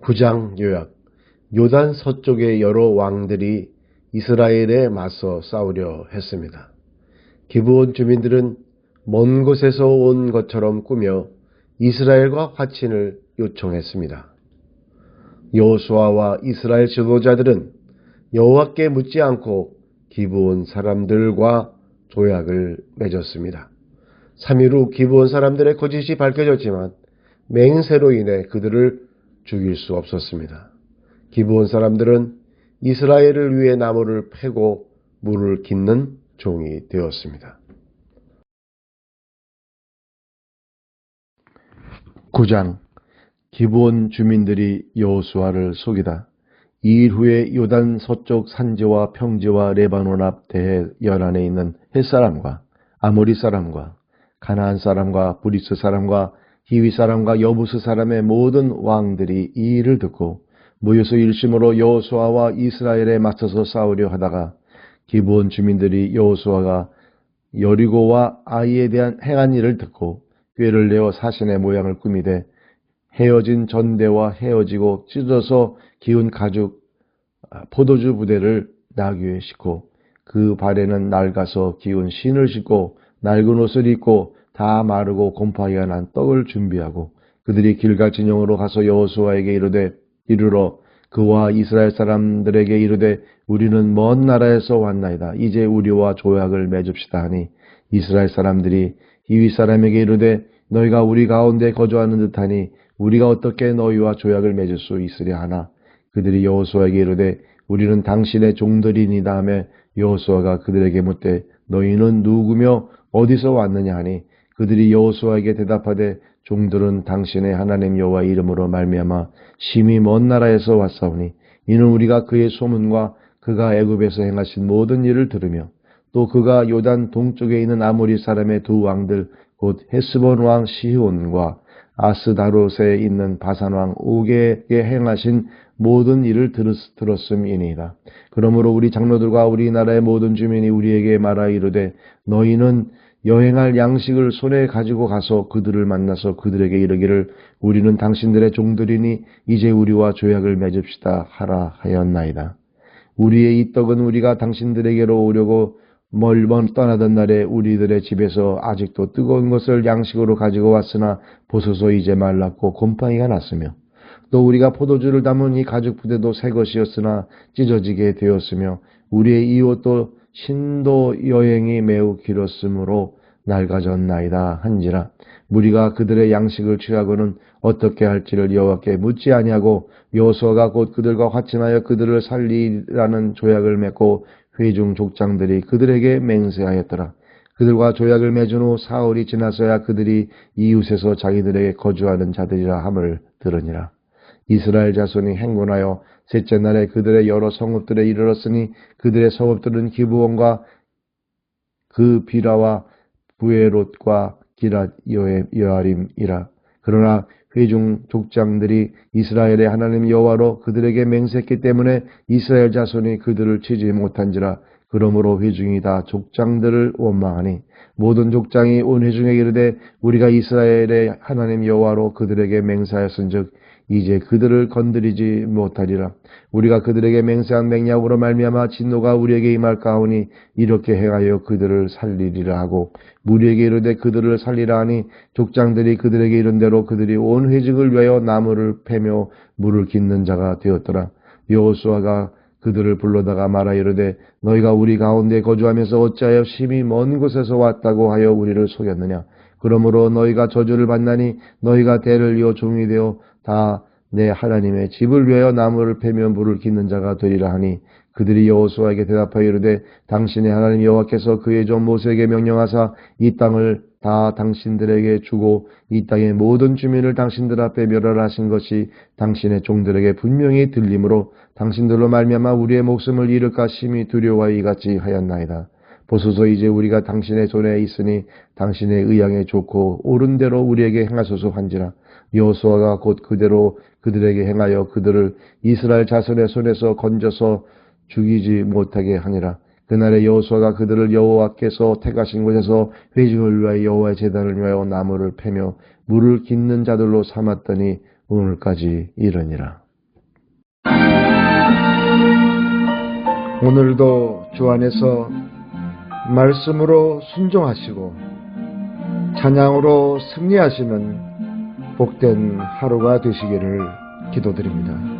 구장 요약 요단 서쪽의 여러 왕들이 이스라엘에 맞서 싸우려 했습니다. 기브온 주민들은 먼 곳에서 온 것처럼 꾸며 이스라엘과 화친을 요청했습니다. 여호수아와 이스라엘 지도자들은 여호와께 묻지 않고 기브온 사람들과 조약을 맺었습니다. 3일 후 기브온 사람들의 거짓이 밝혀졌지만 맹세로 인해 그들을 죽일 수 없었습니다. 기브온 사람들은 이스라엘을 위해 나무를 패고 물을 깃는 종이 되었습니다. 9장 기브온 주민들이 여호수아를 속이다. 이일 후에 요단 서쪽 산지와 평지와 레바논 앞 대해 연안에 있는 햇사람과 아모리 사람과 가나안 사람과 브리스 사람과 히위 사람과 여부스 사람의 모든 왕들이 이 일을 듣고 모여서 일심으로 여호수아와 이스라엘에 맞서서 싸우려 하다가 기브온 주민들이 여호수아가 여리고와 아이에 대한 행한 일을 듣고 꾀를 내어 사신의 모양을 꾸미되 헤어진 전대와 헤어지고 찢어서 기운 가죽 아, 포도주 부대를 나귀에 싣고 그 발에는 낡아서 기운 신을 신고 낡은 옷을 입고 다 마르고 곰팡이가 난 떡을 준비하고 그들이 길갈 진영으로 가서 여호수아에게 이르되 이르러 그와 이스라엘 사람들에게 이르되 우리는 먼 나라에서 왔나이다. 이제 우리와 조약을 맺읍시다 하니 이스라엘 사람들이 이위 사람에게 이르되 너희가 우리 가운데 거주하는 듯하니 우리가 어떻게 너희와 조약을 맺을 수 있으랴 하나 그들이 여호수아에게 이르되 우리는 당신의 종들이니다 하며 여호수아가 그들에게 묻되 너희는 누구며 어디서 왔느냐 하니 그들이 여호수아에게 대답하되 종들은 당신의 하나님 여호와 이름으로 말미암아 심히 먼 나라에서 왔사오니 이는 우리가 그의 소문과 그가 애굽에서 행하신 모든 일을 들으며 또 그가 요단 동쪽에 있는 아모리 사람의 두 왕들 곧 헤스본 왕 시온과 아스다롯에 있는 바산 왕 오게에 행하신 모든 일을 들었음이니이다. 그러므로 우리 장로들과 우리 나라의 모든 주민이 우리에게 말하 이르되 너희는 여행할 양식을 손에 가지고 가서 그들을 만나서 그들에게 이르기를 우리는 당신들의 종들이니 이제 우리와 조약을 맺읍시다 하라 하였나이다. 우리의 이 떡은 우리가 당신들에게로 오려고 멀먼 떠나던 날에 우리들의 집에서 아직도 뜨거운 것을 양식으로 가지고 왔으나 보소서 이제 말랐고 곰팡이가 났으며 또 우리가 포도주를 담은 이 가죽 부대도 새 것이었으나 찢어지게 되었으며 우리의 이 옷도 신도 여행이 매우 길었으므로 낡아졌나이다 한지라 무리가 그들의 양식을 취하고는 어떻게 할지를 여호와께 묻지 아니하고 여호수아가 곧 그들과 화친하여 그들을 살리라는 조약을 맺고 회중 족장들이 그들에게 맹세하였더라. 그들과 조약을 맺은 후 사흘이 지나서야 그들이 이웃에서 자기들에게 거주하는 자들이라 함을 들으니라. 이스라엘 자손이 행군하여 셋째 날에 그들의 여러 성읍들에 이르렀으니 그들의 성읍들은 기부원과 그 비라와 부에롯과 기랏 여아림이라. 그러나 회중 족장들이 이스라엘의 하나님 여호와로 그들에게 맹세했기 때문에 이스라엘 자손이 그들을 치지 못한지라 그러므로 회중이 다 족장들을 원망하니 모든 족장이 온 회중에게 이르되 우리가 이스라엘의 하나님 여호와로 그들에게 맹세하였은즉 이제 그들을 건드리지 못하리라. 우리가 그들에게 맹세한 맹약으로 말미암아 진노가 우리에게 임할까오니 이렇게 행하여 그들을 살리리라 하고 무리에게 이르되 그들을 살리라 하니 족장들이 그들에게 이른 대로 그들이 온 회직을 위하여 나무를 패며 물을 깃는 자가 되었더라. 여호수아가 그들을 불러다가 말하 이르되 너희가 우리 가운데 거주하면서 어찌하여 심히 먼 곳에서 왔다고 하여 우리를 속였느냐 그러므로 너희가 저주를 받나니 너희가 대를 이어 종이 되어 다 내 하나님의 집을 위하여 나무를 패며 물을 깃는 자가 되리라 하니 그들이 여호수아에게 대답하여 이르되 당신의 하나님 여호와께서 그의 종 모세에게 명령하사 이 땅을 다 당신들에게 주고 이 땅의 모든 주민을 당신들 앞에 멸하하신 것이 당신의 종들에게 분명히 들림으로 당신들로 말미암아 우리의 목숨을 잃을까 심히 두려워 이같이 하였나이다. 보소서 이제 우리가 당신의 손에 있으니 당신의 의향에 좋고 옳은 대로 우리에게 행하소서 한지라 여호수아가 곧 그대로 그들에게 행하여 그들을 이스라엘 자손의 손에서 건져서 죽이지 못하게 하니라 그날에 여호수아가 그들을 여호와께서 택하신 곳에서 회중을 위하여 여호와의 제단을 위하여 나무를 패며 물을 깃는 자들로 삼았더니 오늘까지 이르니라. 오늘도 주 안에서 말씀으로 순종하시고 찬양으로 승리하시는 복된 하루가 되시기를 기도드립니다.